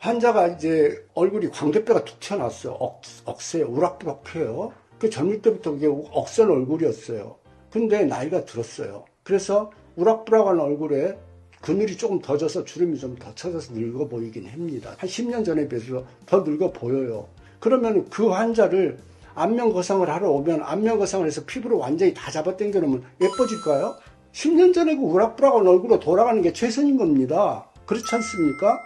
환자가 이제 얼굴이 광대뼈가 툭 튀어나왔어요. 억, 억세, 우락부락해요. 그 젊을 때부터 그게 억센 얼굴이었어요. 근데 나이가 들었어요. 그래서 우락부락한 얼굴에 그늘이 조금 더 져서 주름이 좀 더 쳐져서 늙어 보이긴 합니다. 한 10년 전에 비해서 더 늙어 보여요. 그러면 그 환자를 안면 거상을 하러 오면 안면 거상을 해서 피부를 완전히 다 잡아 당겨 놓으면 예뻐질까요? 10년 전에 그 우락부락한 얼굴로 돌아가는 게 최선인 겁니다. 그렇지 않습니까?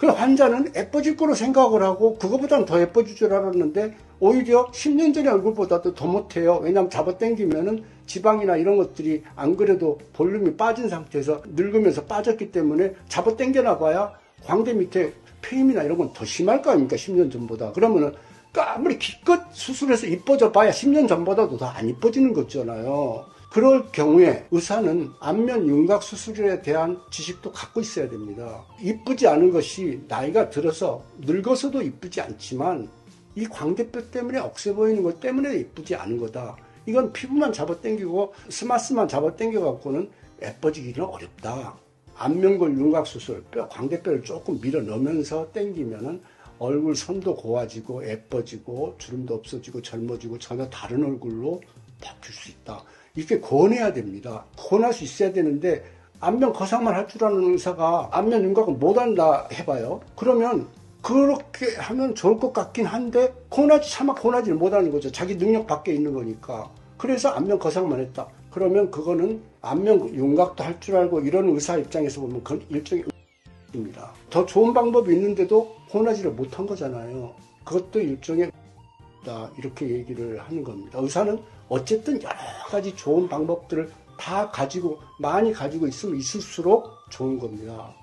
그 환자는 예뻐질 거로 생각을 하고 그거보다는 더 예뻐질 줄 알았는데 오히려 10년 전의 얼굴보다도 더 못해요. 왜냐하면 잡아당기면은 지방이나 이런 것들이 안 그래도 볼륨이 빠진 상태에서 늙으면서 빠졌기 때문에 잡아당겨나 봐야 광대 밑에 폐임이나 이런 건 더 심할 거 아닙니까? 10년 전보다. 그러면은 그 아무리 기껏 수술해서 이뻐져 봐야 10년 전보다도 더 안 이뻐지는 거잖아요. 그럴 경우에 의사는 안면 윤곽 수술에 대한 지식도 갖고 있어야 됩니다. 이쁘지 않은 것이 나이가 들어서 늙어서도 이쁘지 않지만 이 광대뼈 때문에 억세 보이는 것 때문에 이쁘지 않은 거다. 이건 피부만 잡아당기고 스마스만 잡아당겨 갖고는 예뻐지기는 어렵다. 안면골 윤곽 수술, 뼈 광대뼈를 조금 밀어 넣으면서 당기면은 얼굴 선도 고와지고 예뻐지고 주름도 없어지고 젊어지고 전혀 다른 얼굴로 바뀔 수 있다. 이렇게 권해야 됩니다. 권할 수 있어야 되는데 안면 거상만 할 줄 아는 의사가 안면 윤곽을 못한다 해봐요. 그러면 그렇게 하면 좋을 것 같긴 한데 권하지 차마 권하지 못하는 거죠. 자기 능력 밖에 있는 거니까. 그래서 안면 거상만 했다. 그러면 그거는 안면 윤곽도 할 줄 알고 이런 의사 입장에서 보면 그건 일종의 입니다. 더 좋은 방법이 있는데도 권하지를 못한 거잖아요. 그것도 일종의 다 이렇게 얘기를 하는 겁니다. 의사는 어쨌든 여러 가지 좋은 방법들을 다 가지고 많이 가지고 있으면 있을수록 좋은 겁니다.